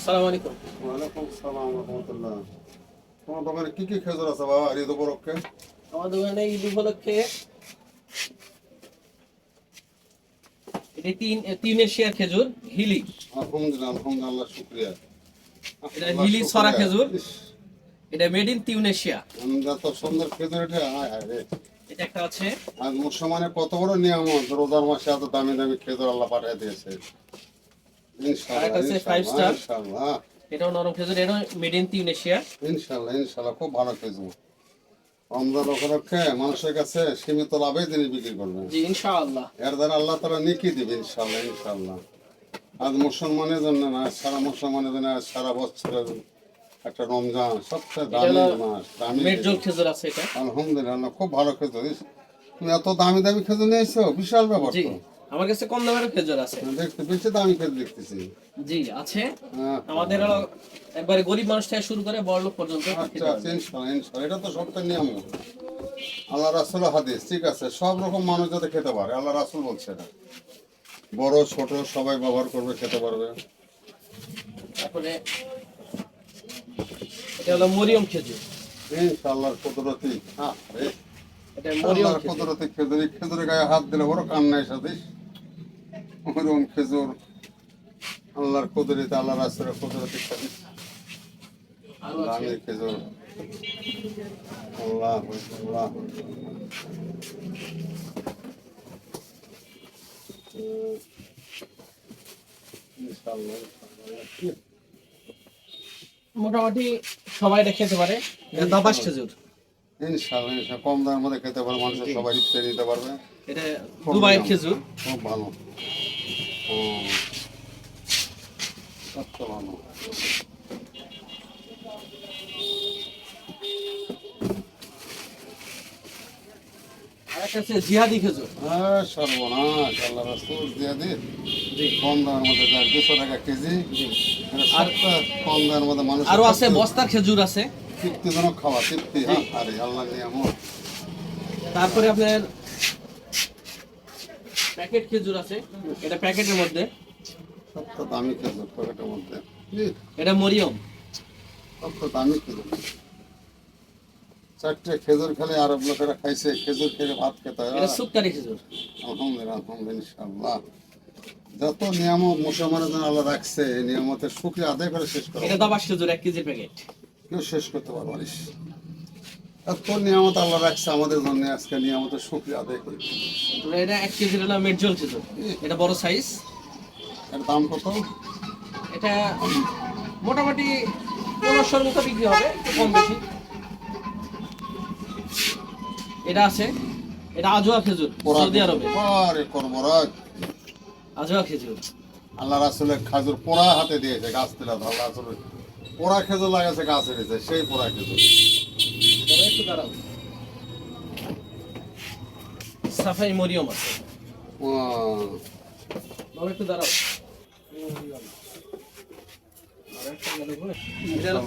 আসসালামু আলাইকুম। ওয়ালাইকুম সালাম রহমতুল্লাহ। তোমার দোকানে কি কি খেজুর আছে বাবা আর ঈদ উপলক্ষে? আমার দোকানে ঈদ উপলক্ষে এটি তিন তিন খেজুর হিলি। আলহামদুলিল্লাহ আলহামদুলিল্লাহ শুক্রিয়া। এটা হিলি ছড়া খেজুর। এটা মেড ইন তিউনেশিয়া এত সুন্দর খেজুর এটা রে এটা একটা আছে। আজ মুসলমানে কত বড় নিয়ামত রোজার মাসে এত দামি দামি খেজুর আল্লাহ পাঠিয়ে দিয়েছে। আরেকটা ইনশাআল্লাহ, star। ইনশাআল্লাহ। এটাও নরম খেজুর এটাও মেড ইন তিউনেশিয়া ইনশাআল্লাহ ইনশাআল্লাহ খুব ভালো খেজুর। রমজান উপলক্ষে মানুষের কাছে সীমিত লাভে জিনিস বিক্রি করবে জি ইনশাআল্লাহ। এর দ্বারা আল্লাহ তারা নিকি দিবে ইনশাল্লাহ ইনশাল্লাহ আজ মুসলমানের জন্য না সারা মুসলমানের জন্য সারা বছরের একটা রমজান সবচেয়ে দামি মাস দামি খেজুর। আছে এটা। আলহামদুলিল্লাহ খুব ভালো খেজুর। তুমি এত দামি দামি খেজুর নিয়েছো বিশাল ব্যাপার আমার কাছে কম দামের খেজুর আছে। দেখতে বেশি দামি খেজুর দেখতেছি। জি আছে। হ্যাঁ। আমাদের হলো একবারে গরিব মানুষ থেকে শুরু করে বড় লোক পর্যন্ত আচ্ছা ইনশাল্লাহ এটা তো সবটা নিয়ম আল্লাহ রাসুল হাদিস ঠিক আছে? সব রকম মানুষ যাতে খেতে পারে আল্লাহ রাসুল বলছে এটা। বড় ছোট সবাই ব্যবহার করবে খেতে পারবে। তারপরে এটা হলো মরিয়ম খেজুর। ইনশাআল্লাহর কুদরতি হ্যাঁ। এটা মরিয়ম কুদরতি খেজুরি খেজুরের গায়ে হাত দিলে বড় কান্না এসে দিস ওরকম খেজুর আল্লাহর কুদরতি আল্লাহ রাসুলের কুদরতি খেজুর আরও খেজুর। আল্লাহ আল্লাহ। মোটামুটি সবাই খেতে পারে। দাবাস খেজুর। ইনশাআল্লাহ ইনশাআল্লাহ। কম দামের মধ্যে খেতে পারে মানুষ সবাই নিতে পারবে। এটা দুবাইয়ের খেজুর। খুব ভালো। ও আর একটা জিহাদি খেজুর। হ্যাঁ সর্বনাশ আল্লাহ রাসূল দিয়ে কম দামের মধ্যে দুশো টাকা কেজি সবটা কম দামের মধ্যে মানুষ আরও আছে বস্তার খেজুর আছে। তৃপ্তিজনক খাওয়া তৃপ্তি হ্যাঁ আরে আল্লাহ নিয়ামত। তারপরে আপনার প্যাকেট খেজুর আছে। এটা প্যাকেটের মধ্যে। সবটা দামি খেজুর প্যাকেটের মধ্যে। এটা মরিয়ম। দামি খেজুর। চারটে খেজুর খেলে আরব লোকেরা খাইছে খেজুর খেলে ভাত খেতে হয়। এটা খেজুর। আলহামদুলিল্লাহ আলহামদুলিল্লাহ ইনশাআল্লাহ। যত নিয়ামত মুসলমানের জন্য আল্লাহ রাখছে এই নিয়ামতের সুখী আদায় করে শেষ করা। এটা দাবাস খেজুর এক কেজির প্যাকেট। কেউ শেষ করতে পারব এত নিয়ামত আল্লাহ রাখছে আমাদের জন্য আজকে নিয়ামতের সুখী আদায় করি। এটা এক কেজির হলো মেডজল খেজুর এটা বড় সাইজ এর দাম কত? এটা মোটামুটি পনেরোশোর মতো বিক্রি হবে একটু কম বেশি। এটা আছে এটা আজোয়া খেজুর সৌদি আরবে। আরে কর্মরাজ আজোয়া খেজুর। আল্লাহ রাসুলের খাজুর পোড়া হাতে দিয়েছে গাছ তুলে আল্লাহ রাসুলের পোড়া খেজুর লাগাছে গাছে সেই পোড়া খেজুর। একটু দাঁড়াও। সাফাই মরিয়ম আছে। একটু দাঁড়াও।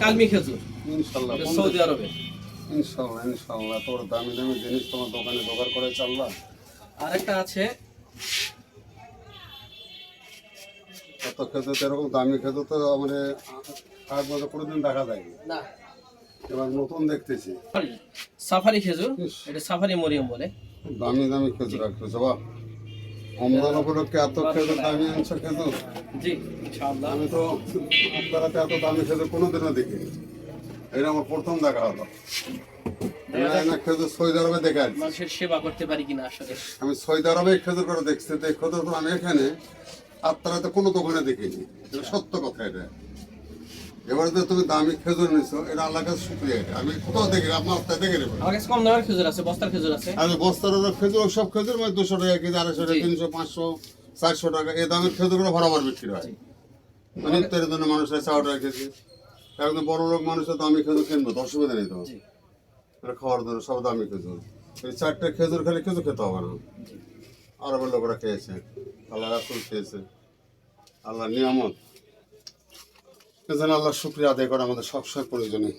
কালমি খেজুর। ইনশাল্লাহ সৌদি আরবে। ইনশাল্লাহ ইনশাল্লাহ তোর দামি দামি জিনিস তোমার দোকানে জোগাড় করে চাল্লা। আরেকটা আছে। খেজুর এরকম দামি খেজুর তো মানে আগ বছর কোনোদিন দেখা যায়নি। না। এবার নতুন দেখতেছি। সাফারি খেজুর? এটা সাফারি মরিয়ম বলে। দামি দামি খেজুর রাখতেছে বাহ রমজান উপলক্ষে এত খেজুর দামি আনছে খেজুর? জি ইনশাআল্লাহ। আমি তো আপনারা এত দামি খেজুর কোনোদিনও দেখিনি। এটা আমার প্রথম দেখা হলো। খেজুর সৌদি আরবে দেখে মানুষের সেবা করতে পারি কিনা আসলে। আমি সৌদি আরবে খেজুর করে দেখছি। দেখো তো আমি এখানে আপনারা তো কোনো দোকানে দেখিনি। এটা সত্য কথা এটা। এবারে তো তুমি দামি খেজুর নিছো এটা আল্লাহ কাছে শুক্রিয়া। আমি কোথাও দেখি আপনার আপনার দেখে নেবেন আমার কাছে কম দামের খেজুর আছে বস্তার খেজুর আছে। আমি বস্তার খেজুর সব খেজুর মানে দুশো টাকা কেজি আড়াইশো টাকা তিনশো পাঁচশো চারশো টাকা এই দামের খেজুরগুলো বরাবর বিক্রি হয়। মানে ইত্যাদির জন্য মানুষের চাও টাকা কেজি। একদম বড় লোক মানুষের দামি খেজুর কিনবে তো অসুবিধা নেই তো। এটা খাওয়ার জন্য সব দামি খেজুর। এই চারটে খেজুর খেলে কিছু খেতে হবে না। আরবের লোকরা খেয়েছে আল্লাহ রাসুল খেয়েছে আল্লাহ নিয়ামত। এজন্য আল্লাহ শুক্রিয়া আদায় করা আমাদের সবসময় আল্লাহ।